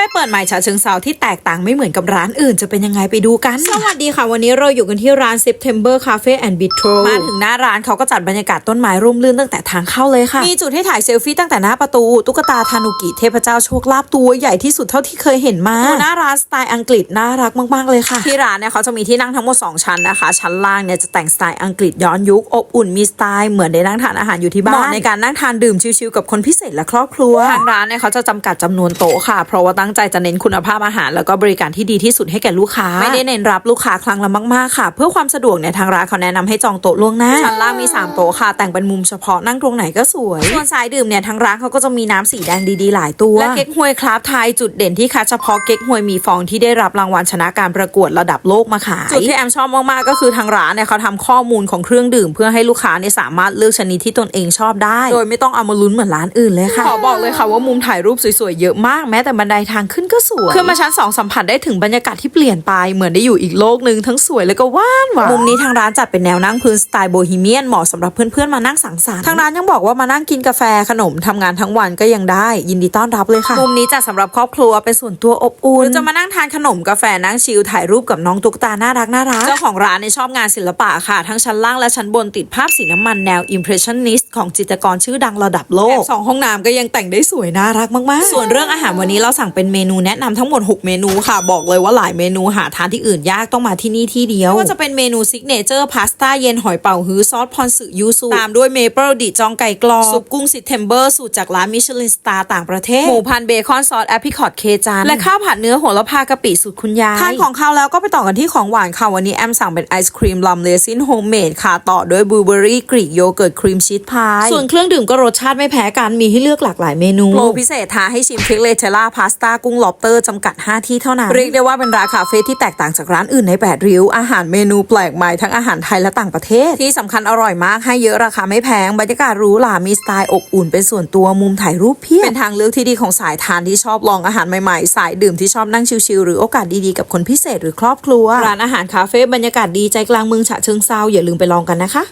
ฟ่เปิดใหม่ฉะเชิงเซาที่แตกต่างไม่เหมือนกับร้านอื่นจะเป็นยังไงไปดูกัน สวัสดีค่ะ วันนี้เราอยู่กันที่ร้าน September Cafe and Bistro มาถึงหน้าร้านเขาก็จัดบรรยากาศต้นไม้ร่มรื่นตั้งแต่ทางเข้าเลยค่ะ มีจุดให้ถ่ายเซลฟี่ตั้งแต่หน้าประตู ตุ๊กตาทานุกิเทพเจ้าโชคลาภตัวใหญ่ที่สุดเท่าที่เคยเห็นมาตัวหน้าร้านสไตล์อังกฤษน่ารักมากๆเลยค่ะ ที่ร้านเนี่ยเขาจะมีที่นั่งทั้งหมด 2 ชั้นนะคะ ชั้นล่างเนี่ยจะแต่งสไตล์อังกฤษย้อนยุคอบอุ่นมีสไตล์เหมือนได้นั่งทานอาหารอยู่ที่บ้านเหมาะในการนั่งทานดื่มชิลๆกับคนพิเศษและครอบครัวทางร้านเนี่ยเขาจะจำกัดจำนวนโต๊ะค่ะเพราะว่าตั้งใจจะเน้นคุณภาพอาหาร แล้วก็บริการที่ดีที่สุดให้แก่ลูกค้า ไม่ได้เน้นรับลูกค้าครั้งละมากๆค่ะ เพื่อความสะดวกเนี่ยทางร้านเขาแนะนำให้จองโต๊ะล่วงหน้าชั้นล่างมี 3 โต๊ะค่ะ แต่งเป็นมุมเฉพาะนั่งตรงไหนก็สวยส่วนสายดื่มเนี่ยทางร้านเขาก็จะมีน้ำสีแดงดีๆหลายตัวและเก๊กฮวยคราฟไทยจุดเด่นที่คัดเฉพาะเก๊กฮวยมีฟองที่ได้รับรางวัลชนะการประกวดระดับโลกมาขายจุดที่แอมชอบมากๆก็คือทางร้านเนี่ยเขาทำข้อมูลของเครื่องดื่ม เพื่อให้ลูกค้าเนี่ยสามารถเลือกชนิดที่ตนเองชอบได้ โดยไม่ต้องเอามาลุ้นเหมือนร้านอื่นเลยค่ะขอบอกเลยค่ะว่ามุมถ่ายรูปสวยๆเยอะมากแม้แต่บันไดทางขึ้นก็สวยขึ้นมาชั้น2สัมผัสได้ถึงบรรยากาศที่เปลี่ยนไปเหมือนได้อยู่อีกโลกหนึ่งทั้งสวยแล้วก็หว่านหวานมุมนี้ทางร้านจัดเป็นแนวนั่งพื้นสไตล์โบฮีเมียนเหมาะสำหรับเพื่อนๆมานั่งสังสรรค์ทางร้านยังบอกว่ามานั่งกินกาแฟขนมทำงานทั้งวันก็ยังได้ ยินดีต้อนรับเลยค่ะมุมนี้จัดสำหรับครอบครัวเป็นส่วนตัวอบอุ่นหรือจะมานั่งทานขนมกาแฟนั่งชิลถ่ายรูปกับน้องตุ๊กตาน่ารักน่ารักเจ้าของร้านเนี่ยชอบงานศิลปะค่ะ ทั้งชั้นล่างและชั้นบนติดภาพสีน้ำมันแนว impressionist ของจิตรกรชื่อดังระดับโลกสองห้องน้ำก็ยังแต่งได้สวยน่ารักมากๆ ส่วนเรื่องอาหารวันนี้เราสั่งเป็นเมนูแนะนำทั้งหมด 6 เมนูค่ะ บอกเลยว่าหลายเมนูหาทานที่อื่นยากต้องมาที่นี่ที่เดียวไม่ว่าจะเป็นเมนูซิกเนเจอร์พาสต้าเย็นหอยเป่าฮื้อซอสพอนสึยูสุตามด้วยเมเปิลดิจองไก่กรอบซุปกุ้งซิเทมเบอร์สูตรจากร้านมิชลินสตาร์ต่างประเทศหมูพันเบคอนซอสแอปริคอตเคจานและข้าวผัดเนื้อโหระพากะปิสูตรคุณยายทานของข้าวแล้วก็ไปต่อกันที่ของหวานค่ะวันนี้แอมสั่งเป็นไอศครีมลัมเลซินโฮมเมดค่ะต่อด้วยบลูเบอรี่กรีกโยเกิร์ตครีมชีสพายส่วนเครื่องดื่มก็รสชาติไม่แพ้กันมีให้เลือกหลากหลายเมนูโปรพิเศษท้าให้ชิมทริกเลเทล่าพาสต้ากุ้งล็อบเตอร์จำกัด 5 ที่เท่านั้น เรียกได้ว่าเป็นร้านคาเฟ่ที่แตกต่างจากร้านอื่นใน 8 ริ้ว อาหารเมนูแปลกใหม่ทั้งอาหารไทยและต่างประเทศ ที่สำคัญอร่อยมากให้เยอะราคาไม่แพง บรรยากาศหรูหรามีสไตล์อบอุ่นเป็นส่วนตัวมุมถ่ายรูปเพียบเป็นทางเลือกที่ดีของสายทานที่ชอบลองอาหารใหม่ๆ สายดื่มที่ชอบนั่งชิลๆหรือโอกาสดีๆกับคนพิเศษหรือครอบครัวร้านอาหารคาเฟ่บรรยากาศดีใจกลางเมืองฉะเชิงเซาอย่าลืมไปลองกันนะคะ